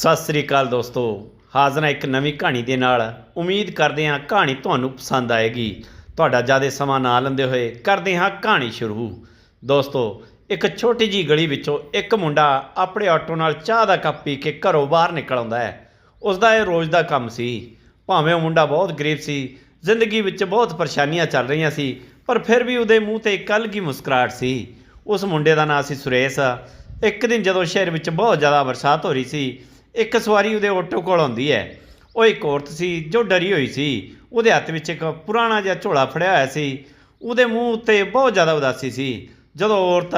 ਸਤਿ ਸ੍ਰੀ ਅਕਾਲ ਦੋਸਤੋ। ਹਾਜ਼ਰ ਹਾਂ ਇੱਕ ਨਵੀਂ ਕਹਾਣੀ ਦੇ ਨਾਲ। ਉਮੀਦ ਕਰਦੇ ਹਾਂ ਕਹਾਣੀ ਤੁਹਾਨੂੰ ਪਸੰਦ ਆਏਗੀ। ਤੁਹਾਡਾ ਜ਼ਿਆਦਾ ਸਮਾਂ ਨਾ ਲੈਂਦੇ ਹੋਏ ਕਰਦੇ ਹਾਂ ਕਹਾਣੀ ਸ਼ੁਰੂ। ਦੋਸਤੋ, ਇੱਕ ਛੋਟੀ ਜੀ ਗਲੀ ਵਿੱਚੋਂ ਇੱਕ ਮੁੰਡਾ ਆਪਣੇ ਆਟੋ ਨਾਲ ਚਾਹ ਦਾ ਕੱਪ ਪੀ ਕੇ ਘਰੋਂ ਬਾਹਰ ਨਿਕਲ ਆਉਂਦਾ ਹੈ। ਉਸ ਦਾ ਇਹ ਰੋਜ਼ ਦਾ ਕੰਮ ਸੀ। ਭਾਵੇਂ ਉਹ ਮੁੰਡਾ ਬਹੁਤ ਗਰੀਬ ਸੀ, ਜ਼ਿੰਦਗੀ ਵਿੱਚ ਬਹੁਤ ਪਰੇਸ਼ਾਨੀਆਂ ਚੱਲ ਰਹੀਆਂ ਸੀ, ਪਰ ਫਿਰ ਵੀ ਉਹਦੇ ਮੂੰਹ ਤੇ ਇੱਕ ਅਲੱਗ ਹੀ ਮੁਸਕਰਾਹਟ ਸੀ। ਉਸ ਮੁੰਡੇ ਦਾ ਨਾਂ ਸੀ ਸੁਰੇਸ਼। ਇੱਕ ਦਿਨ ਜਦੋਂ ਸ਼ਹਿਰ ਵਿੱਚ ਬਹੁਤ ਜ਼ਿਆਦਾ ਬਰਸਾਤ ਹੋ ਰਹੀ ਸੀ ਇੱਕ ਸਵਾਰੀ ਉਹਦੇ ਆਟੋ ਕੋਲ ਆਉਂਦੀ ਹੈ। ਉਹ ਇੱਕ ਔਰਤ ਸੀ ਜੋ ਡਰੀ ਹੋਈ ਸੀ। ਉਹਦੇ ਹੱਥ ਵਿੱਚ ਇੱਕ ਪੁਰਾਣਾ ਜਿਹਾ ਝੋਲਾ ਫੜਿਆ ਹੋਇਆ ਸੀ। ਉਹਦੇ ਮੂੰਹ ਉੱਤੇ ਬਹੁਤ ਜ਼ਿਆਦਾ ਉਦਾਸੀ ਸੀ। ਜਦੋਂ ਔਰਤ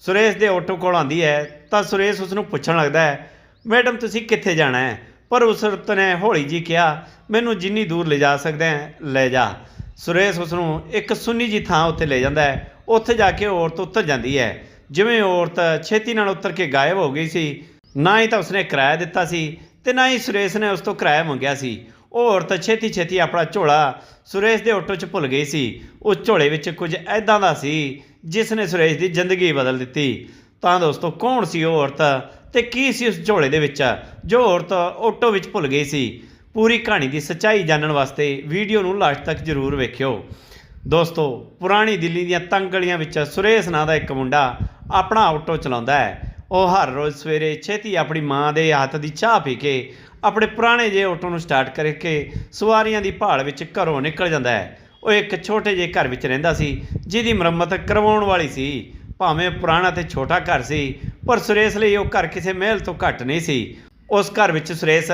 ਸੁਰੇਸ਼ ਦੇ ਆਟੋ ਕੋਲ ਆਉਂਦੀ ਹੈ, ਤਾਂ ਸੁਰੇਸ਼ ਉਸ ਨੂੰ ਪੁੱਛਣ ਲੱਗਦਾ ਹੈ, ਮੈਡਮ, ਤੁਸੀਂ ਕਿੱਥੇ ਜਾਣਾ ਹੈ? ਪਰ ਉਸ ਔਰਤ ਨੇ ਹੌਲੀ ਜੀ ਕਿਹਾ, ਮੈਨੂੰ ਜਿੰਨੀ ਦੂਰ ਲੈ ਜਾ ਸਕਦਾ ਹੈ, ਲੈ ਜਾ। ਸੁਰੇਸ਼ ਉਸ ਨੂੰ ਇੱਕ ਸੁੰਨੀ ਜੀ ਥਾਂ ਉੱਤੇ ਲੈ ਜਾਂਦਾ ਹੈ। ਉੱਥੇ ਜਾ ਕੇ ਔਰਤ ਉੱਤਰ ਜਾਂਦੀ ਹੈ। ਜਿਵੇਂ ਔਰਤ ਛੇਤੀ ਨਾਲ ਉੱਤਰ ਕੇ ਗਾਇਬ ਹੋ ਗਈ ਸੀ ਨਾ ਹੀ ਤਾਂ ਉਸਨੇ ਕਿਰਾਇਆ ਦਿੱਤਾ ਸੀ ਤੇ ਨਾ ਹੀ ਸੁਰੇਸ਼ ਨੇ ਉਸ ਤੋਂ ਕਿਰਾਇਆ ਮੰਗਿਆ ਸੀ। ਉਹ ਔਰਤ ਛੇਤੀ ਛੇਤੀ ਆਪਣਾ ਝੋਲਾ ਸੁਰੇਸ਼ ਦੇ ਆਟੋ 'ਚ ਭੁੱਲ ਗਈ ਸੀ। ਉਸ ਝੋਲੇ ਵਿੱਚ ਕੁਝ ਐਦਾਂ ਦਾ ਸੀ ਜਿਸ ਨੇ ਸੁਰੇਸ਼ ਦੀ ਜ਼ਿੰਦਗੀ ਬਦਲ ਦਿੱਤੀ। ਤਾਂ ਦੋਸਤੋ, ਕੌਣ ਸੀ ਉਹ ਔਰਤ ਤੇ ਕੀ ਸੀ ਉਸ ਝੋਲੇ ਦੇ ਵਿੱਚ ਜੋ ਔਰਤ ਆਟੋ ਵਿੱਚ ਭੁੱਲ ਗਈ ਸੀ? ਪੂਰੀ ਕਹਾਣੀ ਦੀ ਸੱਚਾਈ ਜਾਣਨ ਵਾਸਤੇ ਵੀਡੀਓ ਨੂੰ ਲਾਸਟ ਤੱਕ ਜ਼ਰੂਰ ਵੇਖਿਓ। ਦੋਸਤੋ, ਪੁਰਾਣੀ ਦਿੱਲੀ ਦੀਆਂ ਤੰਗ ਗਲੀਆਂ ਵਿੱਚ ਸੁਰੇਸ਼ ਨਾਂ ਦਾ ਇੱਕ ਮੁੰਡਾ ਆਪਣਾ ਆਟੋ ਚਲਾਉਂਦਾ ਹੈ। ਉਹ ਹਰ ਰੋਜ਼ ਸਵੇਰੇ ਛੇਤੀ ਆਪਣੀ ਮਾਂ ਦੇ ਹੱਥ ਦੀ ਚਾਹ ਪੀ ਕੇ ਆਪਣੇ ਪੁਰਾਣੇ ਜਿਹੇ ਆਟੋ ਨੂੰ ਸਟਾਰਟ ਕਰਕੇ ਸਵਾਰੀਆਂ ਦੀ ਭਾਲ ਵਿੱਚ ਘਰੋਂ ਨਿਕਲ ਜਾਂਦਾ ਹੈ। ਉਹ ਇੱਕ ਛੋਟੇ ਜਿਹੇ ਘਰ ਵਿੱਚ ਰਹਿੰਦਾ ਸੀ, ਜਿਹਦੀ ਮੁਰੰਮਤ ਕਰਵਾਉਣ ਵਾਲੀ ਸੀ। ਭਾਵੇਂ ਪੁਰਾਣਾ ਤੇ ਛੋਟਾ ਘਰ ਸੀ, ਪਰ ਸੁਰੇਸ਼ ਲਈ ਉਹ ਘਰ ਕਿਸੇ ਮਹਿਲ ਤੋਂ ਘੱਟ ਨਹੀਂ ਸੀ। ਉਸ ਘਰ ਵਿੱਚ ਸੁਰੇਸ਼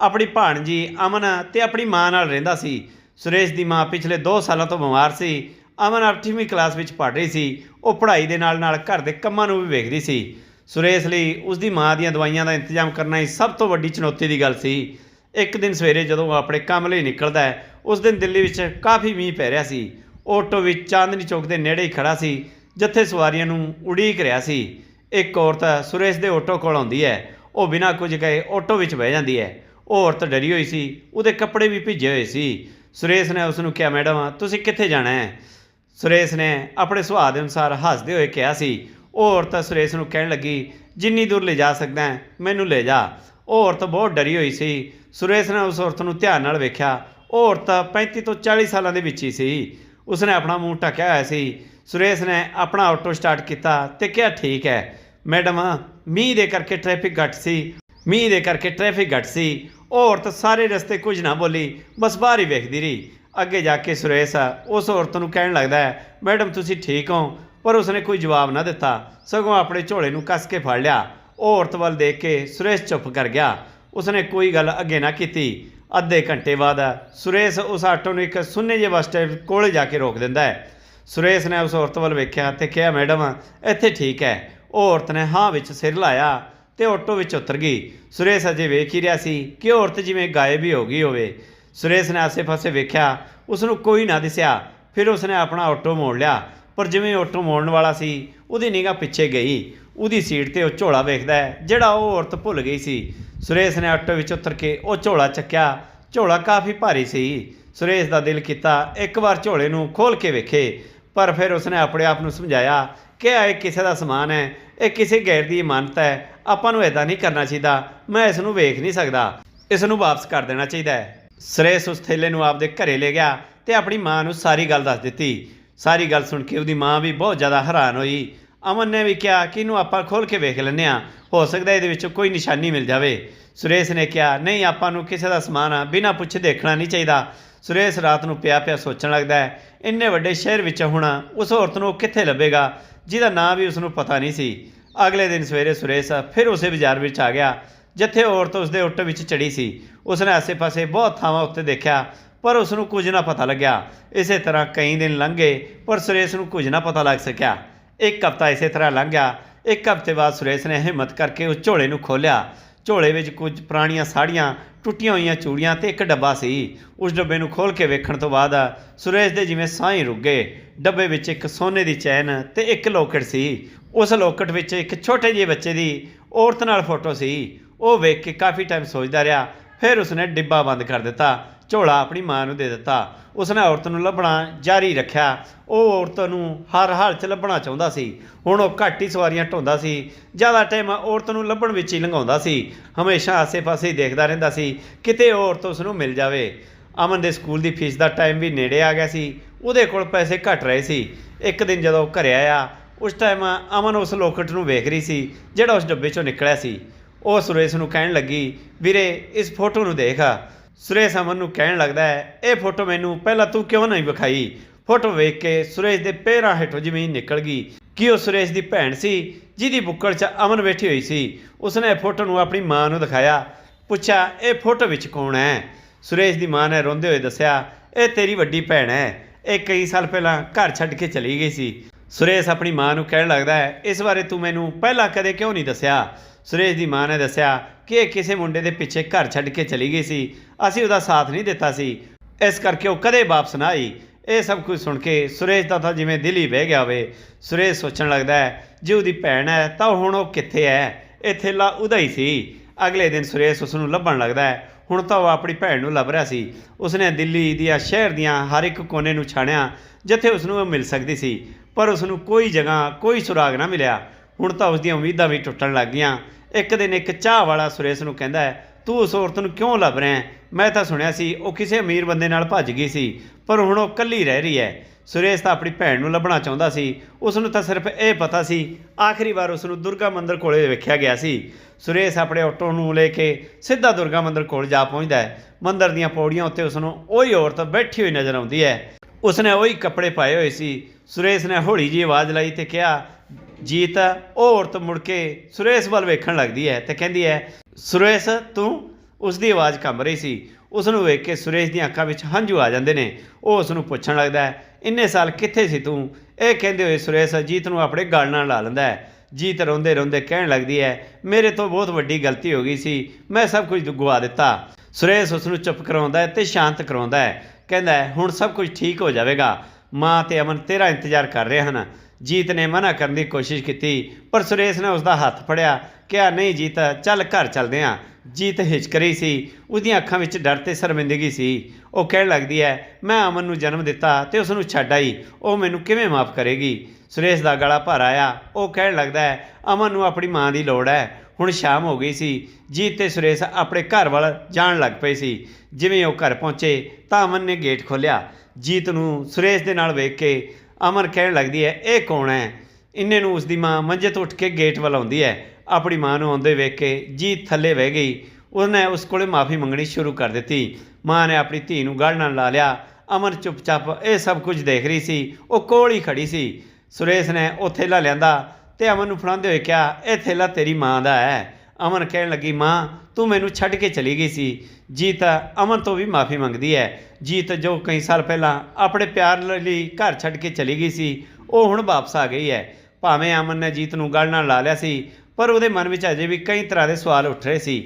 ਆਪਣੀ ਭਾਣਜੀ, ਅਮਨ ਤੇ ਆਪਣੀ ਮਾਂ ਨਾਲ ਰਹਿੰਦਾ ਸੀ। ਸੁਰੇਸ਼ ਦੀ ਮਾਂ ਪਿਛਲੇ 2 ਸਾਲਾਂ ਤੋਂ ਬਿਮਾਰ ਸੀ। ਅਮਨ 8ਵੀਂ ਕਲਾਸ ਵਿੱਚ ਪੜ੍ਹ ਰਹੀ ਸੀ। ਉਹ ਪੜ੍ਹਾਈ ਦੇ ਨਾਲ ਨਾਲ ਘਰ ਦੇ ਕੰਮਾਂ ਨੂੰ ਵੀ ਵੇਖਦੀ ਸੀ। ਸੁਰੇਸ਼ ਲਈ ਉਸ ਦੀ ਮਾਂ ਦੀਆਂ ਦਵਾਈਆਂ ਦਾ ਇੰਤਜ਼ਾਮ ਕਰਨਾ ਹੀ ਸਭ ਤੋਂ ਵੱਡੀ ਚੁਣੌਤੀ ਦੀ ਗੱਲ ਸੀ। ਇੱਕ ਦਿਨ ਸਵੇਰੇ ਜਦੋਂ ਉਹ ਆਪਣੇ ਕੰਮ ਲਈ ਨਿਕਲਦਾ ਹੈ, ਉਸ ਦਿਨ ਦਿੱਲੀ ਵਿੱਚ ਕਾਫੀ ਮੀਂਹ ਪੈ ਰਿਹਾ ਸੀ। ਆਟੋ ਵਿੱਚ ਚਾਂਦਨੀ ਚੌਕ ਦੇ ਨੇੜੇ ਹੀ ਖੜਾ ਸੀ, ਜਿੱਥੇ ਸਵਾਰੀਆਂ ਨੂੰ ਉਡੀਕ ਰਿਹਾ ਸੀ। ਇੱਕ ਔਰਤ ਸੁਰੇਸ਼ ਦੇ ਆਟੋ ਕੋਲ ਆਉਂਦੀ ਹੈ। ਉਹ ਬਿਨਾਂ ਕੁਝ ਕਹੇ ਆਟੋ ਵਿੱਚ ਬਹਿ ਜਾਂਦੀ ਹੈ। ਉਹ ਔਰਤ ਡਰੀ ਹੋਈ ਸੀ, ਉਹਦੇ ਕੱਪੜੇ ਵੀ ਭਿੱਜੇ ਹੋਏ ਸੀ। ਸੁਰੇਸ਼ ਨੇ ਉਸ ਨੂੰ ਕਿਹਾ, ਮੈਡਮ, ਤੁਸੀਂ ਕਿੱਥੇ ਜਾਣਾ ਹੈ? ਸੁਰੇਸ਼ ਨੇ ਆਪਣੇ ਸੁਭਾਅ ਦੇ ਅਨੁਸਾਰ ਹੱਸਦੇ ਹੋਏ ਕਿਹਾ ਸੀ ਉਹ ਔਰਤ ਸੁਰੇਸ਼ ਨੂੰ ਕਹਿਣ ਲੱਗੀ, ਜਿੰਨੀ ਦੂਰ ਲੈ ਜਾ ਸਕਦਾ ਹੈ, ਮੈਨੂੰ ਲੈ ਜਾ। ਉਹ ਔਰਤ ਬਹੁਤ ਡਰੀ ਹੋਈ ਸੀ। ਸੁਰੇਸ਼ ਨੇ ਉਸ ਔਰਤ ਨੂੰ ਧਿਆਨ ਨਾਲ ਵੇਖਿਆ। ਉਹ ਔਰਤ 35 ਤੋਂ 40 ਸਾਲਾਂ ਦੇ ਵਿੱਚ ਹੀ ਸੀ। ਉਸਨੇ ਆਪਣਾ ਮੂੰਹ ਢੱਕਿਆ ਹੋਇਆ ਸੀ। ਸੁਰੇਸ਼ ਨੇ ਆਪਣਾ ਆਟੋ ਸਟਾਰਟ ਕੀਤਾ ਤੇ ਕਿਹਾ, ਠੀਕ ਹੈ। ਮੈਡਮ, ਮੀਂਹ ਦੇ ਕਰਕੇ ਟ੍ਰੈਫਿਕ ਘੱਟ ਸੀ। ਮੀਂਹ ਦੇ ਕਰਕੇ ਟ੍ਰੈਫਿਕ ਘੱਟ ਸੀ। ਉਹ ਔਰਤ ਸਾਰੇ ਰਸਤੇ ਕੁਝ ਨਾ ਬੋਲੀ, ਬਸ ਬਾਹਰ ਹੀ ਵੇਖਦੀ ਰਹੀ। ਅੱਗੇ ਜਾ ਕੇ ਸੁਰੇਸ਼ ਉਸ ਔਰਤ ਨੂੰ ਕਹਿਣ ਲੱਗਦਾ ਹੈ, ਮੈਡਮ, ਤੁਸੀਂ ਠੀਕ ਹੋ? ਪਰ ਉਸਨੇ ਕੋਈ ਜਵਾਬ ਨਾ ਦਿੱਤਾ। ਸਗੋਂ ਆਪਣੇ ਝੋਲੇ ਨੂੰ ਕੱਸ ਕੇ ਫੜ ਲਿਆ। ਉਹ ਔਰਤ ਵੱਲ ਦੇਖ ਕੇ ਸੁਰੇਸ਼ ਚੁੱਪ ਕਰ ਗਿਆ। ਉਸਨੇ ਕੋਈ ਗੱਲ ਅੱਗੇ ਨਾ ਕੀਤੀ। ਅੱਧੇ ਘੰਟੇ ਬਾਅਦ ਸੁਰੇਸ਼ ਉਸ ਆਟੋ ਨੂੰ ਇੱਕ ਸੁੰਨੇ ਜਿਹੇ ਬੱਸ ਸਟੈਂਡ ਕੋਲ ਜਾ ਕੇ ਰੋਕ ਦਿੰਦਾ ਹੈ। ਸੁਰੇਸ਼ ਨੇ ਉਸ ਔਰਤ ਵੱਲ ਵੇਖਿਆ ਤੇ ਕਿਹਾ, ਮੈਡਮ, ਇੱਥੇ ਠੀਕ ਹੈ। ਉਹ ਔਰਤ ਨੇ ਹਾਂ ਵਿੱਚ ਸਿਰ ਲਾਇਆ ਤੇ ਆਟੋ ਵਿੱਚ ਉਤਰ ਗਈ। ਸੁਰੇਸ਼ ਅਜੇ ਵੇਖ ਹੀ ਰਿਹਾ ਸੀ ਕਿ ਔਰਤ ਜਿਵੇਂ ਗਾਇਬ ਹੀ ਹੋ ਗਈ ਹੋਵੇ। ਸੁਰੇਸ਼ ਨੇ ਆਸੇ-ਪਾਸੇ ਵੇਖਿਆ ਉਸ ਨੂੰ ਕੋਈ ਨਾ ਦਿਸਿਆ। ਫਿਰ ਉਸਨੇ ਆਪਣਾ ਆਟੋ ਮੋੜ ਲਿਆ। ਪਰ ਜਿਵੇਂ ਆਟੋ ਮੋੜਨ ਵਾਲਾ ਸੀ, ਉਹਦੀ ਨਿਗਾਹ ਪਿੱਛੇ ਗਈ। ਉਹਦੀ ਸੀਟ ਤੇ ਉਹ ਝੋਲਾ ਵੇਖਦਾ ਹੈ, ਜਿਹੜਾ ਉਹ ਔਰਤ ਭੁੱਲ ਗਈ ਸੀ। ਸੁਰੇਸ਼ ਨੇ ਆਟੋ ਵਿੱਚ ਉਤਰ ਕੇ ਉਹ ਝੋਲਾ ਚੱਕਿਆ। ਝੋਲਾ ਕਾਫੀ ਭਾਰੀ ਸੀ। ਸੁਰੇਸ਼ ਦਾ ਦਿਲ ਕੀਤਾ ਇੱਕ ਵਾਰ ਝੋਲੇ ਨੂੰ ਖੋਲ ਕੇ ਵੇਖੇ, ਪਰ ਫਿਰ ਉਸਨੇ ਆਪਣੇ ਆਪ ਨੂੰ ਸਮਝਾਇਆ ਕਿ ਇਹ ਕਿਸੇ ਦਾ ਸਮਾਨ ਹੈ, ਇਹ ਕਿਸੇ ਗੈਰ ਦੀ ਇਮਾਨਤ ਹੈ। ਆਪਾਂ ਨੂੰ ਐਦਾਂ ਨਹੀਂ ਕਰਨਾ ਚਾਹੀਦਾ, ਮੈਂ ਇਸ ਨੂੰ ਵੇਖ ਨਹੀਂ ਸਕਦਾ। ਇਸ ਨੂੰ ਵਾਪਸ ਕਰ ਦੇਣਾ ਚਾਹੀਦਾ ਹੈ। ਸੁਰੇਸ਼ ਉਸ ਥੈਲੇ ਨੂੰ ਆਪਦੇ ਘਰੇ ਲੈ ਗਿਆ ਤੇ ਆਪਣੀ ਮਾਂ ਨੂੰ ਸਾਰੀ ਗੱਲ ਦੱਸ ਦਿੱਤੀ। ਸਾਰੀ ਗੱਲ ਸੁਣ ਕੇ ਉਹਦੀ ਮਾਂ ਵੀ ਬਹੁਤ ਜ਼ਿਆਦਾ ਹੈਰਾਨ ਹੋਈ। ਅਮਨ ਨੇ ਵੀ ਕਿਹਾ ਕਿ ਇਹਨੂੰ ਆਪਾਂ ਖੋਲ ਕੇ ਵੇਖ ਲੈਂਦੇ ਆ ਹੋ ਸਕਦਾ ਇਹਦੇ ਵਿੱਚ ਕੋਈ ਨਿਸ਼ਾਨੀ ਮਿਲ ਜਾਵੇ। ਸੁਰੇਸ਼ ਨੇ ਕਿਹਾ, ਨਹੀਂ, ਆਪਾਂ ਨੂੰ ਕਿਸੇ ਦਾ ਸਮਾਨ ਆ ਬਿਨਾਂ ਪੁੱਛੇ ਦੇਖਣਾ ਨਹੀਂ ਚਾਹੀਦਾ। ਸੁਰੇਸ਼ ਰਾਤ ਨੂੰ ਪਿਆ ਪਿਆ ਸੋਚਣ ਲੱਗਦਾ ਹੈ, ਇੰਨੇ ਵੱਡੇ ਸ਼ਹਿਰ ਵਿੱਚ ਹੁਣ ਉਸ ਔਰਤ ਨੂੰ ਉਹ ਕਿੱਥੇ ਲੱਭੇਗਾ? ਜਿਹਦਾ ਨਾਂ ਵੀ ਉਸ ਨੂੰ ਪਤਾ ਨਹੀਂ ਸੀ। ਅਗਲੇ ਦਿਨ ਸਵੇਰੇ ਸੁਰੇਸ਼ ਫਿਰ ਉਸੇ ਬਾਜ਼ਾਰ ਵਿੱਚ ਆ ਗਿਆ, ਜਿੱਥੇ ਉਹ ਔਰਤ ਉਸਦੇ ਉੱਟ ਵਿੱਚ ਚੜੀ ਸੀ। ਉਸਨੇ ਆਸੇ-ਪਾਸੇ ਬਹੁਤ ਥਾਵਾਂ ਉੱਤੇ ਦੇਖਿਆ। ਪਰ ਉਸ ਨੂੰ ਕੁਝ ਨਾ ਪਤਾ ਲੱਗਿਆ। ਇਸੇ ਤਰ੍ਹਾਂ ਕਈ ਦਿਨ ਲੰਘੇ, ਪਰ ਸੁਰੇਸ਼ ਨੂੰ ਕੁਝ ਨਾ ਪਤਾ ਲੱਗ ਸਕਿਆ। ਇੱਕ ਹਫ਼ਤਾ ਇਸੇ ਤਰ੍ਹਾਂ ਲੰਘ ਗਿਆ ਇੱਕ ਹਫ਼ਤੇ ਬਾਅਦ ਸੁਰੇਸ਼ ਨੇ ਹਿੰਮਤ ਕਰਕੇ ਉਸ ਝੋਲੇ ਨੂੰ ਖੋਲ੍ਹਿਆ। ਝੋਲੇ ਵਿੱਚ ਕੁਝ ਪੁਰਾਣੀਆਂ ਸਾੜੀਆਂ ਟੁੱਟੀਆਂ ਹੋਈਆਂ ਚੂੜੀਆਂ ਤੇ ਇੱਕ ਡੱਬਾ ਸੀ। ਉਸ ਡੱਬੇ ਨੂੰ ਖੋਲ੍ਹ ਕੇ ਵੇਖਣ ਤੋਂ ਬਾਅਦ ਸੁਰੇਸ਼ ਦੇ ਜਿਵੇਂ ਸਾਹ ਹੀ ਰੁਕ ਗਏ। ਡੱਬੇ ਵਿੱਚ ਇੱਕ ਸੋਨੇ ਦੀ ਚੈਨ ਤੇ ਇੱਕ ਲੋਕਟ ਸੀ। ਉਸ ਲੋਕਟ ਵਿੱਚ ਇੱਕ ਛੋਟੇ ਜਿਹੇ ਬੱਚੇ ਦੀ ਔਰਤ ਨਾਲ ਫੋਟੋ ਸੀ। ਉਹ ਵੇਖ ਕੇ ਕਾਫੀ ਟਾਈਮ ਸੋਚਦਾ ਰਿਹਾ। ਫਿਰ ਉਸਨੇ ਡਿੱਬਾ ਬੰਦ ਕਰ ਦਿੱਤਾ। ਝੋਲਾ ਆਪਣੀ ਮਾਂ ਨੂੰ ਦੇ ਦਿੱਤਾ। ਉਸਨੇ ਔਰਤ ਨੂੰ ਲੱਭਣਾ ਜਾਰੀ ਰੱਖਿਆ। ਉਹ ਔਰਤ ਨੂੰ ਹਰ ਹਾਲ 'ਚ ਲੱਭਣਾ ਚਾਹੁੰਦਾ ਸੀ। ਹੁਣ ਉਹ ਘੱਟ ਹੀ ਸਵਾਰੀਆਂ ਢੋਂਦਾ ਸੀ। ਜ਼ਿਆਦਾ ਟਾਈਮ ਔਰਤ ਨੂੰ ਲੱਭਣ ਵਿੱਚ ਹੀ ਲੰਘਾਉਂਦਾ ਸੀ। ਹਮੇਸ਼ਾ ਆਸੇ-ਪਾਸੇ ਦੇਖਦਾ ਰਹਿੰਦਾ ਸੀ, ਕਿਤੇ ਔਰਤ ਉਸ ਨੂੰ ਮਿਲ ਜਾਵੇ। ਅਮਨ ਦੇ ਸਕੂਲ ਦੀ ਫੀਸ ਦਾ ਟਾਈਮ ਵੀ ਨੇੜੇ ਆ ਗਿਆ ਸੀ। ਉਹਦੇ ਕੋਲ ਪੈਸੇ ਘੱਟ ਰਹੇ ਸੀ। ਇੱਕ ਦਿਨ ਜਦੋਂ ਉਹ ਘਰੇ ਆਇਆ, ਉਸ ਟਾਈਮ ਅਮਨ ਉਸ ਲੋਕਟ ਨੂੰ ਵੇਖ ਰਹੀ ਸੀ, ਜਿਹੜਾ ਉਸ ਡੱਬੇ ਚੋਂ ਨਿਕਲਿਆ ਸੀ। ਉਹ ਸੁਰੇਸ਼ ਨੂੰ ਕਹਿਣ ਲੱਗੀ, ਵੀਰੇ, ਇਸ ਫੋਟੋ ਨੂੰ ਦੇਖ। ਸੁਰੇਸ਼ ਅਮਨ ਨੂੰ ਕਹਿਣ ਲੱਗਦਾ ਹੈ, ਇਹ ਫੋਟੋ ਮੈਨੂੰ ਪਹਿਲਾਂ ਤੂੰ ਕਿਉਂ ਨਹੀਂ ਵਿਖਾਈ? ਫੋਟੋ ਵੇਖ ਕੇ ਸੁਰੇਸ਼ ਦੇ ਪੈਰਾਂ ਹੇਠੋਂ ਜ਼ਮੀਨ ਨਿਕਲ ਗਈ। ਕਿ ਉਹ ਸੁਰੇਸ਼ ਦੀ ਭੈਣ ਸੀ? ਜਿਹਦੀ ਬੁੱਕਲ 'ਚ ਅਮਨ ਬੈਠੀ ਹੋਈ ਸੀ। ਉਸਨੇ ਇਹ ਫੋਟੋ ਨੂੰ ਆਪਣੀ ਮਾਂ ਨੂੰ ਦਿਖਾਇਆ। ਪੁੱਛਿਆ, ਇਹ ਫੋਟੋ ਵਿੱਚ ਕੌਣ ਹੈ? ਸੁਰੇਸ਼ ਦੀ ਮਾਂ ਨੇ ਰੋਂਦੇ ਹੋਏ ਦੱਸਿਆ, ਇਹ ਤੇਰੀ ਵੱਡੀ ਭੈਣ ਹੈ। ਇਹ ਕਈ ਸਾਲ ਪਹਿਲਾਂ ਘਰ ਛੱਡ ਕੇ ਚਲੀ ਗਈ ਸੀ। ਸੁਰੇਸ਼ ਆਪਣੀ ਮਾਂ ਨੂੰ ਕਹਿਣ ਲੱਗਦਾ ਹੈ, ਇਸ ਬਾਰੇ ਤੂੰ ਮੈਨੂੰ ਪਹਿਲਾਂ ਕਦੇ ਕਿਉਂ ਨਹੀਂ ਦੱਸਿਆ? ਸੁਰੇਸ਼ ਦੀ ਮਾਂ ਨੇ ਦੱਸਿਆ ਕਿ ਇਹ ਕਿਸੇ ਮੁੰਡੇ ਦੇ ਪਿੱਛੇ ਘਰ ਛੱਡ ਕੇ ਚਲੀ ਗਈ ਸੀ। ਅਸੀਂ ਉਹਦਾ ਸਾਥ ਨਹੀਂ ਦਿੱਤਾ ਸੀ। ਇਸ ਕਰਕੇ ਉਹ ਕਦੇ ਵਾਪਸ ਨਾ ਆਈ। ਇਹ ਸਭ ਕੁਝ ਸੁਣ ਕੇ ਸੁਰੇਸ਼ ਦਾ ਤਾਂ ਜਿਵੇਂ ਦਿਲ ਹੀ ਵਹਿ ਗਿਆ ਹੋਵੇ। ਸੁਰੇਸ਼ ਸੋਚਣ ਲੱਗਦਾ ਹੈ, ਜੇ ਉਹਦੀ ਭੈਣ ਹੈ, ਤਾਂ ਹੁਣ ਉਹ ਕਿੱਥੇ ਹੈ? ਇਹ ਥੇਲਾ ਉਹਦਾ ਹੀ ਸੀ। ਅਗਲੇ ਦਿਨ ਸੁਰੇਸ਼ ਉਸ ਨੂੰ ਲੱਭਣ ਲੱਗਦਾ ਹੈ। ਹੁਣ ਤਾਂ ਉਹ ਆਪਣੀ ਭੈਣ ਨੂੰ ਲੱਭ ਰਿਹਾ ਸੀ। ਉਸਨੇ ਦਿੱਲੀ ਦੀਆਂ ਸ਼ਹਿਰ ਦੀਆਂ ਹਰ ਇੱਕ ਕੋਨੇ ਨੂੰ ਛਾਣਿਆ, ਜਿੱਥੇ ਉਸ ਨੂੰ ਉਹ ਮਿਲ ਸਕਦੀ ਸੀ। ਪਰ ਉਸ ਨੂੰ ਕੋਈ ਜਗ੍ਹਾ, ਕੋਈ ਸੁਰਾਗ ਨਾ ਮਿਲਿਆ। ਹੁਣ ਤਾਂ ਉਸ ਦੀਆਂ ਉਮੀਦਾਂ ਵੀ ਟੁੱਟਣ ਲੱਗ ਗਈਆਂ। ਇੱਕ ਦਿਨ ਇੱਕ ਚਾਹ ਵਾਲਾ ਸੁਰੇਸ਼ ਨੂੰ ਕਹਿੰਦਾ ਹੈ, ਤੂੰ ਉਸ ਔਰਤ ਨੂੰ ਕਿਉਂ ਲੱਭ ਰਿਹਾ ਹੈ? ਮੈਂ ਤਾਂ ਸੁਣਿਆ ਸੀ, ਉਹ ਕਿਸੇ ਅਮੀਰ ਬੰਦੇ ਨਾਲ ਭੱਜ ਗਈ ਸੀ, ਪਰ ਹੁਣ ਉਹ ਇਕੱਲੀ ਰਹਿ ਰਹੀ ਹੈ। ਸੁਰੇਸ਼ ਤਾਂ ਆਪਣੀ ਭੈਣ ਨੂੰ ਲੱਭਣਾ ਚਾਹੁੰਦਾ ਸੀ। ਉਸ ਨੂੰ ਤਾਂ ਸਿਰਫ ਇਹ ਪਤਾ ਸੀ, ਆਖਰੀ ਵਾਰ ਉਸ ਨੂੰ ਦੁਰਗਾ ਮੰਦਿਰ ਕੋਲੇ ਵੇਖਿਆ ਗਿਆ ਸੀ। ਸੁਰੇਸ਼ ਆਪਣੇ ਆਟੋ ਨੂੰ ਲੈ ਕੇ ਸਿੱਧਾ ਦੁਰਗਾ ਮੰਦਿਰ ਕੋਲ ਜਾ ਪਹੁੰਚਦਾ ਹੈ। ਮੰਦਿਰ ਦੀਆਂ ਪੌੜੀਆਂ ਉੱਤੇ ਉਸ ਨੂੰ ਉਹੀ ਔਰਤ ਬੈਠੀ ਹੋਈ ਨਜ਼ਰ ਆਉਂਦੀ ਹੈ। ਉਸਨੇ ਉਹੀ ਕੱਪੜੇ ਪਾਏ ਹੋਏ ਸੀ। ਸੁਰੇਸ਼ ਨੇ ਹੌਲੀ ਜਿਹੀ ਆਵਾਜ਼ ਲਾਈ ਤੇ ਕਿਹਾ, ਜੀਤ, ਉਹ ਔਰਤ ਮੁੜ ਕੇ ਸੁਰੇਸ਼ ਵੱਲ ਵੇਖਣ ਲੱਗਦੀ ਹੈ ਤੇ ਕਹਿੰਦੀ ਹੈ, ਸੁਰੇਸ਼, ਤੂੰ? ਉਸ ਦੀ ਆਵਾਜ਼ ਕੰਬ ਰਹੀ ਸੀ। ਉਸ ਨੂੰ ਵੇਖ ਕੇ ਸੁਰੇਸ਼ ਦੀਆਂ ਅੱਖਾਂ ਵਿੱਚ ਹੰਝੂ ਆ ਜਾਂਦੇ ਨੇ। ਉਹ ਉਸ ਨੂੰ ਪੁੱਛਣ ਲੱਗਦਾ ਹੈ, ਇੰਨੇ ਸਾਲ ਕਿੱਥੇ ਸੀ ਤੂੰ? ਇਹ ਕਹਿੰਦੇ ਹੋਏ ਸੁਰੇਸ਼ ਜੀਤ ਨੂੰ ਆਪਣੇ ਗਲ ਨਾਲ ਲਾ ਲੈਂਦਾ ਹੈ। ਜੀਤ ਰੋਂਦੇ ਰੋਂਦੇ ਕਹਿਣ ਲੱਗਦੀ ਹੈ, ਮੇਰੇ ਤੋਂ ਬਹੁਤ ਵੱਡੀ ਗਲਤੀ ਹੋ ਗਈ ਸੀ। ਮੈਂ ਸਭ ਕੁਝ ਗਵਾ ਦਿੱਤਾ। ਸੁਰੇਸ਼ ਉਸ ਨੂੰ ਚੁੱਪ ਕਰਾਉਂਦਾ ਹੈ ਤੇ ਸ਼ਾਂਤ ਕਰਾਉਂਦਾ ਹੈ। ਕਹਿੰਦਾ ਹੁਣ ਸਭ ਕੁਝ ਠੀਕ ਹੋ ਜਾਵੇਗਾ। ਮਾਂ ਤੇ ਅਮਨ ਤੇਰਾ ਇੰਤਜ਼ਾਰ ਕਰ ਰਹੇ ਹਨ। ਜੀਤ ਨੇ ਮਨਾ ਕਰਨ ਦੀ ਕੋਸ਼ਿਸ਼ ਕੀਤੀ, ਪਰ ਸੁਰੇਸ਼ ਨੇ ਉਸ ਦਾ ਹੱਥ ਫੜਿਆ। ਕਿਹਾ, ਨਹੀਂ ਜੀਤ, ਚੱਲ ਘਰ ਚੱਲਦੇ ਹਾਂ ਜੀਤ ਹਿਚਕ ਰਹੀ ਸੀ। ਉਹਦੀਆਂ ਅੱਖਾਂ ਵਿੱਚ ਡਰ ਤੇ ਸ਼ਰਮਿੰਦਗੀ ਸੀ। ਉਹ ਕਹਿਣ ਲੱਗਦੀ ਹੈ, ਮੈਂ ਅਮਨ ਨੂੰ ਜਨਮ ਦਿੱਤਾ ਤੇ ਉਸ ਨੂੰ ਛੱਡ ਆਈ। ਉਹ ਮੈਨੂੰ ਕਿਵੇਂ ਮਾਫ ਕਰੇਗੀ? ਸੁਰੇਸ਼ ਦਾ ਗਲਾ ਭਰ ਆਇਆ। ਉਹ ਕਹਿਣ ਲੱਗਦਾ ਹੈ, ਅਮਨ ਨੂੰ ਆਪਣੀ ਮਾਂ ਦੀ ਲੋੜ ਹੈ। ਹੁਣ ਸ਼ਾਮ ਹੋ ਗਈ ਸੀ। ਜੀਤ ਤੇ ਸੁਰੇਸ਼ ਆਪਣੇ ਘਰ ਵੱਲ ਜਾਣ ਲੱਗ ਪਏ ਸੀ। ਜਿਵੇਂ ਉਹ ਘਰ ਪਹੁੰਚੇ, ਤਾਂ ਅਮਨ ਨੇ ਗੇਟ ਖੋਲ੍ਹਿਆ। ਜੀਤ ਨੂੰ ਸੁਰੇਸ਼ ਦੇ ਨਾਲ ਵੇਖ ਕੇ ਅਮਨ ਕਹਿਣ ਲੱਗਦੀ ਹੈ, ਇਹ ਕੌਣ ਹੈ? ਇੰਨੇ ਨੂੰ ਉਸ ਦੀ ਮਾਂ ਮੰਜੇ ਤੋਂ ਉੱਠ ਕੇ ਗੇਟ ਵੱਲ ਆਉਂਦੀ ਹੈ। ਆਪਣੀ ਮਾਂ ਨੂੰ ਆਉਂਦੇ ਵੇਖ ਕੇ ਜੀਤ ਥੱਲੇ ਬਹਿ ਗਈ। ਉਹਨੇ ਉਸ ਕੋਲੇ ਮਾਫੀ ਮੰਗਣੀ ਸ਼ੁਰੂ ਕਰ ਦਿੱਤੀ। ਮਾਂ ਨੇ ਆਪਣੀ ਧੀ ਨੂੰ ਗਲ ਨਾਲ ਲਾ ਲਿਆ। ਅਮਨ ਚੁੱਪਚਾਪ ਇਹ ਸਭ ਕੁਝ ਦੇਖ ਰਹੀ ਸੀ। ਉਹ ਕੋਲ ਹੀ ਖੜੀ ਸੀ। ਸੁਰੇਸ਼ ਨੇ ਉੱਥੇ ਲਾ ਲਿਆਂਦਾ। ਤੇ ਅਮਨ ਨੂੰ ਫੜਾਉਂਦੇ ਹੋਏ ਕਿਹਾ, ਇਹ ਥੈਲਾ ਤੇਰੀ ਮਾਂ ਦਾ ਹੈ। ਅਮਨ ਕਹਿਣ ਲੱਗੀ, ਮਾਂ, ਤੂੰ ਮੈਨੂੰ ਛੱਡ ਕੇ ਚਲੀ ਗਈ ਸੀ। ਜੀਤ ਅਮਨ ਤੋਂ ਵੀ ਮਾਫੀ ਮੰਗਦੀ ਹੈ। ਜੀਤ ਜੋ ਕਈ ਸਾਲ ਪਹਿਲਾਂ ਆਪਣੇ ਪਿਆਰ ਲਈ ਘਰ ਛੱਡ ਕੇ ਚਲੀ ਗਈ ਸੀ, ਉਹ ਹੁਣ ਵਾਪਸ ਆ ਗਈ ਹੈ। ਭਾਵੇਂ ਅਮਨ ਨੇ ਜੀਤ ਨੂੰ ਗਲ ਨਾਲ ਲਾ ਲਿਆ ਸੀ, ਪਰ ਉਹਦੇ ਮਨ ਵਿੱਚ ਅਜੇ ਵੀ ਕਈ ਤਰ੍ਹਾਂ ਦੇ ਸਵਾਲ ਉੱਠ ਰਹੇ ਸੀ।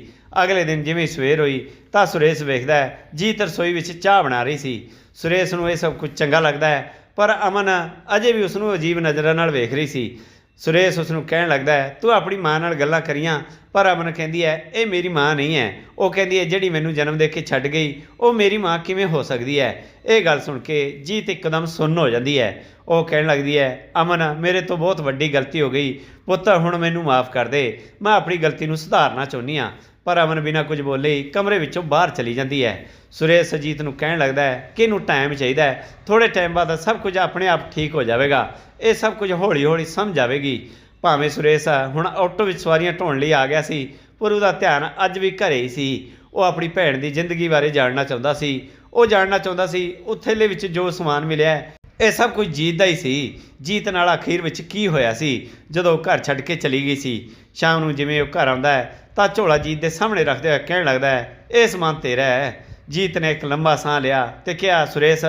ਅਗਲੇ ਦਿਨ ਜਿਵੇਂ ਸਵੇਰ ਹੋਈ, ਤਾਂ ਸੁਰੇਸ਼ ਵੇਖਦਾ ਹੈ, ਜੀਤ ਰਸੋਈ ਵਿੱਚ ਚਾਹ ਬਣਾ ਰਹੀ ਸੀ। ਸੁਰੇਸ਼ ਨੂੰ ਇਹ ਸਭ ਕੁਝ ਚੰਗਾ ਲੱਗਦਾ ਹੈ, ਪਰ ਅਮਨ ਅਜੇ ਵੀ ਉਸ ਨੂੰ ਅਜੀਬ ਨਜ਼ਰਾਂ ਨਾਲ ਵੇਖ ਰਹੀ ਸੀ। ਸੁਰੇਸ਼ ਉਸ ਨੂੰ ਕਹਿਣ ਲੱਗਦਾ ਹੈ, ਤੂੰ ਆਪਣੀ ਮਾਂ ਨਾਲ ਗੱਲਾਂ ਕਰੀਆਂ, ਪਰ ਅਮਨ ਕਹਿੰਦੀ ਹੈ, ਇਹ ਮੇਰੀ ਮਾਂ ਨਹੀਂ ਹੈ। ਉਹ ਕਹਿੰਦੀ ਹੈ, ਜਿਹੜੀ ਮੈਨੂੰ ਜਨਮ ਦੇ ਕੇ ਛੱਡ ਗਈ, ਉਹ ਮੇਰੀ ਮਾਂ ਕਿਵੇਂ ਹੋ ਸਕਦੀ ਹੈ? ਇਹ ਗੱਲ ਸੁਣ ਕੇ ਜੀਤ ਇੱਕਦਮ ਸੁੰਨ ਹੋ ਜਾਂਦੀ ਹੈ। ਉਹ ਕਹਿਣ ਲੱਗਦੀ ਹੈ, ਅਮਨ, ਮੇਰੇ ਤੋਂ ਬਹੁਤ ਵੱਡੀ ਗਲਤੀ ਹੋ ਗਈ। ਪੁੱਤ, ਹੁਣ ਮੈਨੂੰ ਮਾਫ ਕਰ ਦੇ। ਮੈਂ ਆਪਣੀ ਗਲਤੀ ਨੂੰ ਸੁਧਾਰਨਾ ਚਾਹੁੰਦੀ ਹਾਂ। ਪਰ ਅਮਨ ਬਿਨਾਂ ਕੁਝ ਬੋਲੇ ਹੀ ਕਮਰੇ ਵਿੱਚੋਂ ਬਾਹਰ ਚਲੀ ਜਾਂਦੀ ਹੈ। ਸੁਰੇਸ਼ ਅਜੀਤ ਨੂੰ ਕਹਿਣ ਲੱਗਦਾ ਹੈ ਕਿ ਇਹਨੂੰ ਟਾਈਮ ਚਾਹੀਦਾ ਹੈ। ਥੋੜੇ ਟਾਈਮ ਬਾਅਦ ਸਭ ਕੁਝ ਆਪਣੇ ਆਪ ਠੀਕ ਹੋ ਜਾਵੇਗਾ। ਇਹ ਸਭ ਕੁਝ ਹੌਲੀ ਹੌਲੀ ਸਮਝ ਆਵੇਗੀ ਭਾਵੇਂ ਸੁਰੇਸ਼ ਹੁਣ ਆਟੋ ਵਿੱਚ ਸਵਾਰੀਆਂ ਢੋਣ ਲਈ ਆ ਗਿਆ ਸੀ, ਪਰ ਉਹਦਾ ਧਿਆਨ ਅੱਜ ਵੀ ਘਰੇ ਹੀ ਸੀ। ਉਹ ਆਪਣੀ ਭੈਣ ਦੀ ਜ਼ਿੰਦਗੀ ਬਾਰੇ ਜਾਣਨਾ ਚਾਹੁੰਦਾ ਸੀ। ਉਹ ਜਾਣਨਾ ਚਾਹੁੰਦਾ ਸੀ ਉਹ ਵਿੱਚ ਜੋ ਸਮਾਨ ਮਿਲਿਆ ਇਹ ਸਭ ਕੁਝ ਜੀਤ ਦਾ ਹੀ ਸੀ। ਜੀਤ ਨਾਲ ਅਖੀਰ ਵਿੱਚ ਕੀ ਹੋਇਆ ਸੀ? ਜਦੋਂ ਉਹ ਘਰ ਛੱਡ ਕੇ ਚਲੀ ਗਈ ਸੀ। ਸ਼ਾਮ ਨੂੰ ਜਿਵੇਂ ਉਹ ਘਰ ਆਉਂਦਾ ਹੈ ਤਾਂ ਝੋਲਾ ਜੀਤ ਦੇ ਸਾਹਮਣੇ ਰੱਖਦੇ ਹੋਏ ਕਹਿਣ ਲੱਗਦਾ ਹੈ ਇਹ ਸਮਾਨ ਤੇਰਾ ਹੈ। ਜੀਤ ਨੇ ਇੱਕ ਲੰਬਾ ਸਾਹ ਲਿਆ ਤੇ ਕਿਹਾ, ਸੁਰੇਸ਼,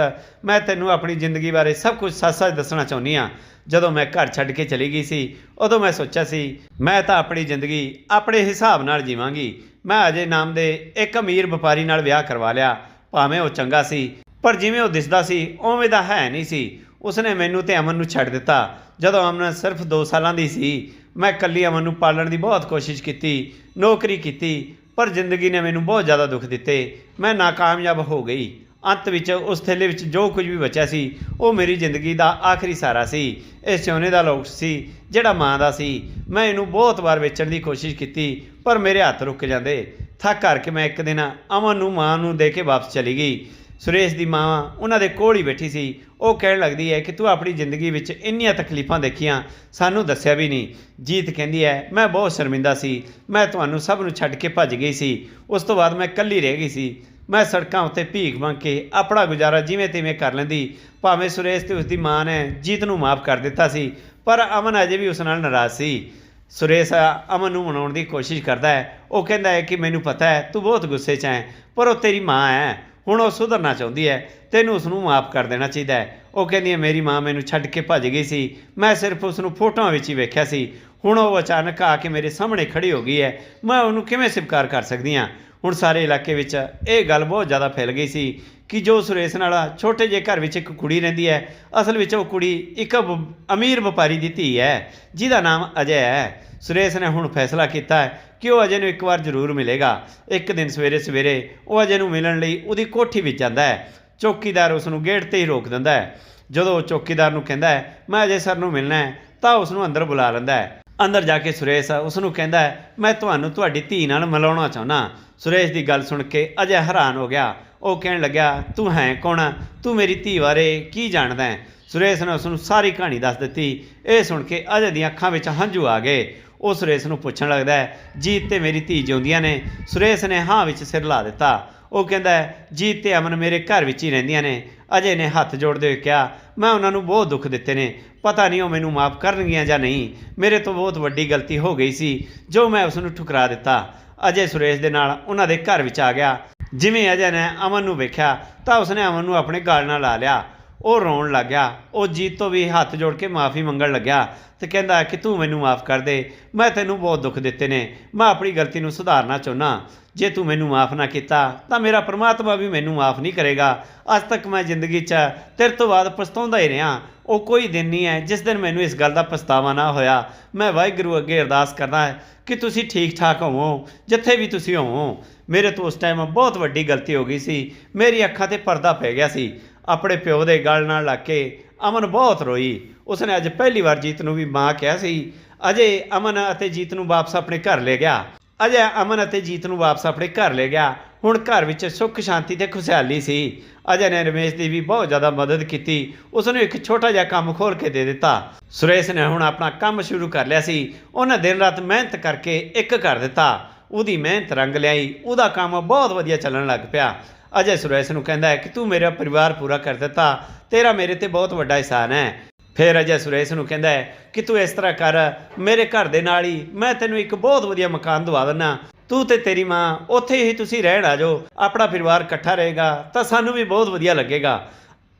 ਮੈਂ ਤੈਨੂੰ ਆਪਣੀ ਜ਼ਿੰਦਗੀ ਬਾਰੇ ਸਭ ਕੁਝ ਸੱਚ-ਸੱਚ ਦੱਸਣਾ ਚਾਹੁੰਦੀ ਹਾਂ। ਜਦੋਂ ਮੈਂ ਘਰ ਛੱਡ ਕੇ ਚਲੀ ਗਈ ਸੀ, ਉਦੋਂ ਮੈਂ ਸੋਚਿਆ ਸੀ, ਮੈਂ ਤਾਂ ਆਪਣੀ ਜ਼ਿੰਦਗੀ ਆਪਣੇ ਹਿਸਾਬ ਨਾਲ ਜੀਵਾਂਗੀ। ਮੈਂ ਅਜੇ ਨਾਮ ਦੇ ਇੱਕ ਅਮੀਰ ਵਪਾਰੀ ਨਾਲ ਵਿਆਹ ਕਰਵਾ ਲਿਆ। ਭਾਵੇਂ ਉਹ ਚੰਗਾ ਸੀ, ਪਰ ਜਿਵੇਂ ਉਹ ਦਿਸਦਾ ਸੀ, ਉਵੇਂ ਦਾ ਹੈ ਨਹੀਂ ਸੀ। ਉਸਨੇ ਮੈਨੂੰ ਤੇ ਅਮਨ ਨੂੰ ਛੱਡ ਦਿੱਤਾ। ਜਦੋਂ ਅਮਨ ਸਿਰਫ 2 ਸਾਲਾਂ ਦੀ ਸੀ ਮੈਂ ਇਕੱਲੀ ਅਮਨ ਨੂੰ ਪਾਲਣ ਦੀ ਬਹੁਤ ਕੋਸ਼ਿਸ਼ ਕੀਤੀ, ਨੌਕਰੀ ਕੀਤੀ, ਪਰ ਜ਼ਿੰਦਗੀ ਨੇ ਮੈਨੂੰ ਬਹੁਤ ਜ਼ਿਆਦਾ ਦੁੱਖ ਦਿੱਤੇ। ਮੈਂ ਨਾਕਾਮਯਾਬ ਹੋ ਗਈ। ਅੰਤ ਵਿੱਚ ਉਸ ਥੈਲੇ ਵਿੱਚ ਜੋ ਕੁਝ ਵੀ ਬਚਿਆ ਸੀ, ਉਹ ਮੇਰੀ ਜ਼ਿੰਦਗੀ ਦਾ ਆਖਰੀ ਸਾਰਾ ਸੀ। ਇਹ ਸੋਨੇ ਦਾ ਲੋਕ ਸੀ, ਜਿਹੜਾ ਮਾਂ ਦਾ ਸੀ। ਮੈਂ ਇਹਨੂੰ ਬਹੁਤ ਵਾਰ ਵੇਚਣ ਦੀ ਕੋਸ਼ਿਸ਼ ਕੀਤੀ, ਪਰ ਮੇਰੇ ਹੱਥ ਰੁਕ ਜਾਂਦੇ। ਥੱਕ ਕਰਕੇ ਮੈਂ ਇੱਕ ਦਿਨ ਅਮਨ ਨੂੰ ਮਾਂ ਨੂੰ ਦੇ ਕੇ ਵਾਪਸ ਚਲੀ ਗਈ। ਸੁਰੇਸ਼ ਦੀ ਮਾਂ ਉਹਨਾਂ ਦੇ ਕੋਲ ਹੀ ਬੈਠੀ ਸੀ। ਉਹ ਕਹਿਣ ਲੱਗਦੀ ਹੈ ਕਿ ਤੂੰ ਆਪਣੀ ਜ਼ਿੰਦਗੀ ਵਿੱਚ ਇੰਨੀਆਂ ਤਕਲੀਫਾਂ ਦੇਖੀਆਂ, ਸਾਨੂੰ ਦੱਸਿਆ ਵੀ ਨਹੀਂ। ਜੀਤ ਕਹਿੰਦੀ ਹੈ, ਮੈਂ ਬਹੁਤ ਸ਼ਰਮਿੰਦਾ ਸੀ। ਮੈਂ ਤੁਹਾਨੂੰ ਸਭ ਨੂੰ ਛੱਡ ਕੇ ਭੱਜ ਗਈ ਸੀ। ਉਸ ਤੋਂ ਬਾਅਦ ਮੈਂ ਇਕੱਲੀ ਰਹਿ ਗਈ ਸੀ। ਮੈਂ ਸੜਕਾਂ ਉੱਤੇ ਭੀਖ ਮੰਗ ਕੇ ਆਪਣਾ ਗੁਜ਼ਾਰਾ ਜਿਵੇਂ ਤਿਵੇਂ ਕਰ ਲੈਂਦੀ। ਭਾਵੇਂ ਸੁਰੇਸ਼ ਤੇ ਉਸਦੀ ਮਾਂ ਨੇ ਜੀਤ ਨੂੰ ਮਾਫ ਕਰ ਦਿੱਤਾ ਸੀ, ਪਰ ਅਮਨ ਅਜੇ ਵੀ ਉਸ ਨਾਲ ਨਾਰਾਜ਼ ਸੀ। ਸੁਰੇਸ਼ ਅਮਨ ਨੂੰ ਮਨਾਉਣ ਦੀ ਕੋਸ਼ਿਸ਼ ਕਰਦਾ ਹੈ। ਉਹ ਕਹਿੰਦਾ ਹੈ ਕਿ ਮੈਨੂੰ ਪਤਾ ਹੈ, ਤੂੰ ਬਹੁਤ ਗੁੱਸੇ 'ਚ ਹੈ, ਪਰ ਉਹ ਤੇਰੀ ਮਾਂ ਹੈ। ਹੁਣ ਉਹ ਸੁਧਰਨਾ ਚਾਹੁੰਦੀ ਹੈ, ਤੈਨੂੰ ਉਸ ਨੂੰ ਮਾਫ ਕਰ ਦੇਣਾ ਚਾਹੀਦਾ ਹੈ। ਉਹ ਕਹਿੰਦੀ ਹੈ, ਮੇਰੀ ਮਾਂ ਮੈਨੂੰ ਛੱਡ ਕੇ ਭੱਜ ਗਈ ਸੀ। ਮੈਂ ਸਿਰਫ ਉਸ ਨੂੰ ਫੋਟੋਆਂ ਵਿੱਚ ਹੀ ਵੇਖਿਆ ਸੀ। ਹੁਣ ਉਹ ਅਚਾਨਕ ਆ ਕੇ ਮੇਰੇ ਸਾਹਮਣੇ ਖੜੀ ਹੋ ਗਈ ਹੈ। ਮੈਂ ਉਹਨੂੰ ਕਿਵੇਂ ਸਵੀਕਾਰ ਕਰ ਸਕਦੀ ਹਾਂ? ਹੁਣ ਸਾਰੇ ਇਲਾਕੇ ਵਿੱਚ ਇਹ ਗੱਲ ਬਹੁਤ ਜ਼ਿਆਦਾ ਫੈਲ ਗਈ ਸੀ ਕਿ ਜੋ ਸੁਰੇਸ਼ ਨਾਲ ਛੋਟੇ ਜਿਹੇ ਘਰ ਵਿੱਚ ਇੱਕ ਕੁੜੀ ਰਹਿੰਦੀ ਹੈ, ਅਸਲ ਵਿੱਚ ਉਹ ਕੁੜੀ ਇੱਕ ਵ- ਅਮੀਰ ਵਪਾਰੀ ਦੀ ਧੀ ਹੈ, ਜਿਹਦਾ ਨਾਮ ਅਜੈ ਹੈ। ਸੁਰੇਸ਼ ਨੇ ਹੁਣ ਫੈਸਲਾ ਕੀਤਾ ਹੈ ਕਿ ਉਹ ਅਜੇ ਨੂੰ ਇੱਕ ਵਾਰ ਜ਼ਰੂਰ ਮਿਲੇਗਾ। ਇੱਕ ਦਿਨ ਸਵੇਰੇ ਸਵੇਰੇ ਉਹ ਅਜੇ ਨੂੰ ਮਿਲਣ ਲਈ ਉਹਦੀ ਕੋਠੀ ਵਿੱਚ ਜਾਂਦਾ ਹੈ। ਚੌਕੀਦਾਰ ਉਸ ਨੂੰ ਗੇਟ ਤੇ ਹੀ ਰੋਕ ਦਿੰਦਾ ਹੈ। ਜਦੋਂ ਉਹ ਚੌਕੀਦਾਰ ਨੂੰ ਕਹਿੰਦਾ ਹੈ, ਮੈਂ ਅਜੇ ਸਰ ਨੂੰ ਮਿਲਣਾ ਹੈ, ਤਾਂ ਉਸ ਨੂੰ ਅੰਦਰ ਬੁਲਾ ਲੈਂਦਾ ਹੈ। ਅੰਦਰ ਜਾ ਕੇ ਸੁਰੇਸ਼ ਉਸ ਨੂੰ ਕਹਿੰਦਾ ਹੈ, ਮੈਂ ਤੁਹਾਨੂੰ ਤੁਹਾਡੀ ਧੀ ਨਾਲ ਮਿਲਾਉਣਾ ਚਾਹੁੰਦਾ ਸੁਰੇਸ਼ ਦੀ ਗੱਲ ਸੁਣ ਕੇ ਅਜੇ ਹੈਰਾਨ ਹੋ ਗਿਆ। ਉਹ ਕਹਿਣ ਲੱਗਿਆ, ਤੂੰ ਹੈ ਕੌਣ ਤੂੰ ਮੇਰੀ ਧੀ ਬਾਰੇ ਕੀ ਜਾਣਦਾ ਹੈ? ਸੁਰੇਸ਼ ਨੇ ਉਸ ਨੂੰ ਸਾਰੀ ਕਹਾਣੀ ਦੱਸ ਦਿੱਤੀ। ਇਹ ਸੁਣ ਕੇ ਅਜੇ ਦੀਆਂ ਅੱਖਾਂ ਵਿੱਚ ਹੰਝੂ ਆ ਗਏ। ਉਹ ਸੁਰੇਸ਼ ਨੂੰ ਪੁੱਛਣ ਲੱਗਦਾ ਹੈ, ਜੀਤ ਤੇ ਮੇਰੀ ਧੀ ਜਿਉਂਦੀਆਂ ਨੇ? ਸੁਰੇਸ਼ ਨੇ ਹਾਂ ਵਿੱਚ ਸਿਰ ਲਾ ਦਿੱਤਾ। ਉਹ ਕਹਿੰਦਾ ਜੀਤ ਤੇ ਅਮਨ ਮੇਰੇ ਘਰ ਵਿੱਚ ਹੀ ਰਹਿੰਦੀਆਂ ਨੇ। ਅਜੇ ਨੇ ਹੱਥ ਜੋੜਦੇ ਹੋਏ ਕਿਹਾ, ਮੈਂ ਉਹਨਾਂ ਨੂੰ ਬਹੁਤ ਦੁੱਖ ਦਿੱਤੇ ਨੇ। ਪਤਾ ਨਹੀਂ ਉਹ ਮੈਨੂੰ ਮਾਫ ਕਰਨਗੀਆਂ ਜਾਂ ਨਹੀਂ। ਮੇਰੇ ਤੋਂ ਬਹੁਤ ਵੱਡੀ ਗਲਤੀ ਹੋ ਗਈ ਸੀ, ਜੋ ਮੈਂ ਉਸ ਨੂੰ ਠੁਕਰਾ ਦਿੱਤਾ। ਅਜੇ ਸੁਰੇਸ਼ ਦੇ ਨਾਲ ਉਹਨਾਂ ਦੇ ਘਰ ਵਿੱਚ ਆ ਗਿਆ। ਜਿਵੇਂ ਅਜੇ ਨੇ ਅਮਨ ਨੂੰ ਵੇਖਿਆ, ਤਾਂ ਉਸਨੇ ਅਮਨ ਨੂੰ ਆਪਣੇ ਗਾਲ ਨਾਲ ਲਾ ਲਿਆ। ਉਹ ਰੋਣ ਲੱਗ ਗਿਆ। ਉਹ ਜੀਤ ਤੋਂ ਵੀ ਹੱਥ ਜੋੜ ਕੇ ਮਾਫੀ ਮੰਗਣ ਲੱਗਿਆ ਤੇ ਕਹਿੰਦਾ ਕਿ ਤੂੰ ਮੈਨੂੰ ਮਾਫ ਕਰ ਦੇ। ਮੈਂ ਤੈਨੂੰ ਬਹੁਤ ਦੁੱਖ ਦਿੱਤੇ ਨੇ। ਮੈਂ ਆਪਣੀ ਗਲਤੀ ਨੂੰ ਸੁਧਾਰਨਾ ਚਾਹੁੰਦਾ। ਜੇ ਤੂੰ ਮੈਨੂੰ ਮਾਫ ਨਾ ਕੀਤਾ, ਤਾਂ ਮੇਰਾ ਪ੍ਰਮਾਤਮਾ ਵੀ ਮੈਨੂੰ ਮਾਫ ਨਹੀਂ ਕਰੇਗਾ। ਅੱਜ ਤੱਕ ਮੈਂ ਜ਼ਿੰਦਗੀ 'ਚ ਤੇਰੇ ਤੋਂ ਬਾਅਦ ਪਛਤਾਉਂਦਾ ਹੀ ਰਿਹਾ। ਉਹ ਕੋਈ ਦਿਨ ਨਹੀਂ ਹੈ ਜਿਸ ਦਿਨ ਮੈਨੂੰ ਇਸ ਗੱਲ ਦਾ ਪਛਤਾਵਾ ਨਾ ਹੋਇਆ। ਮੈਂ ਵਾਹਿਗੁਰੂ ਅੱਗੇ ਅਰਦਾਸ ਕਰਦਾ ਕਿ ਤੁਸੀਂ ਠੀਕ ਠਾਕ ਹੋਵੋ, ਜਿੱਥੇ ਵੀ ਤੁਸੀਂ ਹੋਵੋ। ਮੇਰੇ ਤੋਂ ਉਸ ਟਾਈਮ ਬਹੁਤ ਵੱਡੀ ਗਲਤੀ ਹੋ ਗਈ ਸੀ। ਮੇਰੀ ਅੱਖਾਂ ਤੇ ਪਰਦਾ ਪੈ ਗਿਆ ਸੀ। ਆਪਣੇ ਪਿਓ ਦੇ ਗਲ ਨਾਲ ਲੱਗ ਕੇ ਅਮਨ ਬਹੁਤ ਰੋਈ। ਉਸਨੇ ਅੱਜ ਪਹਿਲੀ ਵਾਰ ਜੀਤ ਨੂੰ ਵੀ ਮਾਂ ਕਿਹਾ ਸੀ। ਅਜੇ ਅਮਨ ਅਤੇ ਜੀਤ ਨੂੰ ਵਾਪਸ ਆਪਣੇ ਘਰ ਲੈ ਗਿਆ। ਅਜੇ ਅਮਨ ਅਤੇ ਜੀਤ ਨੂੰ ਵਾਪਸ ਆਪਣੇ ਘਰ ਲੈ ਗਿਆ। ਹੁਣ ਘਰ ਵਿੱਚ ਸੁੱਖ, ਸ਼ਾਂਤੀ ਤੇ ਖੁਸ਼ਹਾਲੀ ਸੀ। ਅਜੇ ਨੇ ਰਮੇਸ਼ ਦੀ ਵੀ ਬਹੁਤ ਜ਼ਿਆਦਾ ਮਦਦ ਕੀਤੀ। ਉਸ ਨੂੰ ਇੱਕ ਛੋਟਾ ਜਿਹਾ ਕੰਮ ਖੋਲ ਕੇ ਦੇ ਦਿੱਤਾ। ਸੁਰੇਸ਼ ਨੇ ਹੁਣ ਆਪਣਾ ਕੰਮ ਸ਼ੁਰੂ ਕਰ ਲਿਆ ਸੀ। ਉਹਨਾਂ ਦਿਨ ਰਾਤ ਮਿਹਨਤ ਕਰਕੇ ਇੱਕ ਕਰ ਦਿੱਤਾ। ਉਹਦੀ ਮਿਹਨਤ ਰੰਗ ਲਿਆਈ, ਉਹਦਾ ਕੰਮ ਬਹੁਤ ਵਧੀਆ ਚੱਲਣ ਲੱਗ ਪਿਆ। ਅਜੇ ਸੁਰੇਸ਼ ਨੂੰ ਕਹਿੰਦਾ ਹੈ ਕਿ ਤੂੰ ਮੇਰਾ ਪਰਿਵਾਰ ਪੂਰਾ ਕਰ ਦਿੱਤਾ, ਤੇਰਾ ਮੇਰੇ ਤੇ ਬਹੁਤ ਵੱਡਾ ਅਹਿਸਾਨ ਹੈ। ਫਿਰ ਅਜੇ ਸੁਰੇਸ਼ ਨੂੰ ਕਹਿੰਦਾ ਹੈ ਕਿ ਤੂੰ ਇਸ ਤਰ੍ਹਾਂ ਕਰ, ਮੇਰੇ ਘਰ ਦੇ ਨਾਲ ਹੀ ਮੈਂ ਤੈਨੂੰ ਇੱਕ ਬਹੁਤ ਵਧੀਆ ਮਕਾਨ ਦਵਾ ਦਿੰਨਾ। ਤੂੰ ਤੇ ਤੇਰੀ ਮਾਂ, ਉੱਥੇ ਹੀ ਤੁਸੀਂ ਰਹਿਣ ਆ ਜਾਓ, ਆਪਣਾ ਪਰਿਵਾਰ ਇਕੱਠਾ ਰਹੇਗਾ, ਤਾਂ ਸਾਨੂੰ ਵੀ ਬਹੁਤ ਵਧੀਆ ਲੱਗੇਗਾ।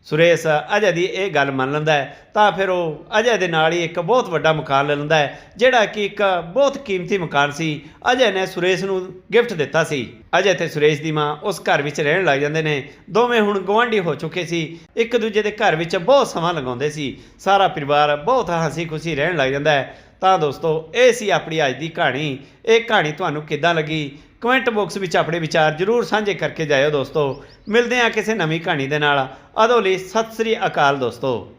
ਸੁਰੇਸ਼ ਅਜੇ ਦੀ ਇਹ ਗੱਲ ਮੰਨ ਲੈਂਦਾ ਹੈ, ਤਾਂ ਫਿਰ ਉਹ ਅਜੇ ਦੇ ਨਾਲ ਹੀ ਇੱਕ ਬਹੁਤ ਵੱਡਾ ਮਕਾਨ ਲੈ ਲੈਂਦਾ ਹੈ, ਜਿਹੜਾ ਕਿ ਇੱਕ ਬਹੁਤ ਕੀਮਤੀ ਮਕਾਨ ਸੀ। ਅਜੇ ਨੇ ਸੁਰੇਸ਼ ਨੂੰ ਗਿਫਟ ਦਿੱਤਾ ਸੀ। ਅਜੇ ਤੇ ਸੁਰੇਸ਼ ਦੀ ਮਾਂ ਉਸ ਘਰ ਵਿੱਚ ਰਹਿਣ ਲੱਗ ਜਾਂਦੇ ਨੇ। ਦੋਵੇਂ ਹੁਣ ਗਵਾਂਢੀ ਹੋ ਚੁੱਕੇ ਸੀ। ਇੱਕ ਦੂਜੇ ਦੇ ਘਰ ਵਿੱਚ ਬਹੁਤ ਸਮਾਂ ਲਗਾਉਂਦੇ ਸੀ। ਸਾਰਾ ਪਰਿਵਾਰ ਬਹੁਤ ਹੱਸੀ ਖੁਸ਼ੀ ਰਹਿਣ ਲੱਗ ਜਾਂਦਾ ਹੈ। ਤਾਂ ਦੋਸਤੋ, ਇਹ ਸੀ ਆਪਣੀ ਅੱਜ ਦੀ ਕਹਾਣੀ। ਇਹ ਕਹਾਣੀ ਤੁਹਾਨੂੰ ਕਿੱਦਾਂ ਲੱਗੀ? ਕਮੈਂਟ ਬਾਕਸ ਵਿੱਚ ਆਪਣੇ ਵਿਚਾਰ ਜਰੂਰ ਸਾਂਝੇ ਕਰਕੇ ਜਾਇਓ ਦੋਸਤੋ। ਮਿਲਦੇ ਹਾਂ ਕਿਸੇ ਨਵੀਂ ਕਹਾਣੀ ਦੇ ਨਾਲ। ਅਦੋਂ ਲਈ ਸਤਿ ਸ੍ਰੀ ਅਕਾਲ ਦੋਸਤੋ।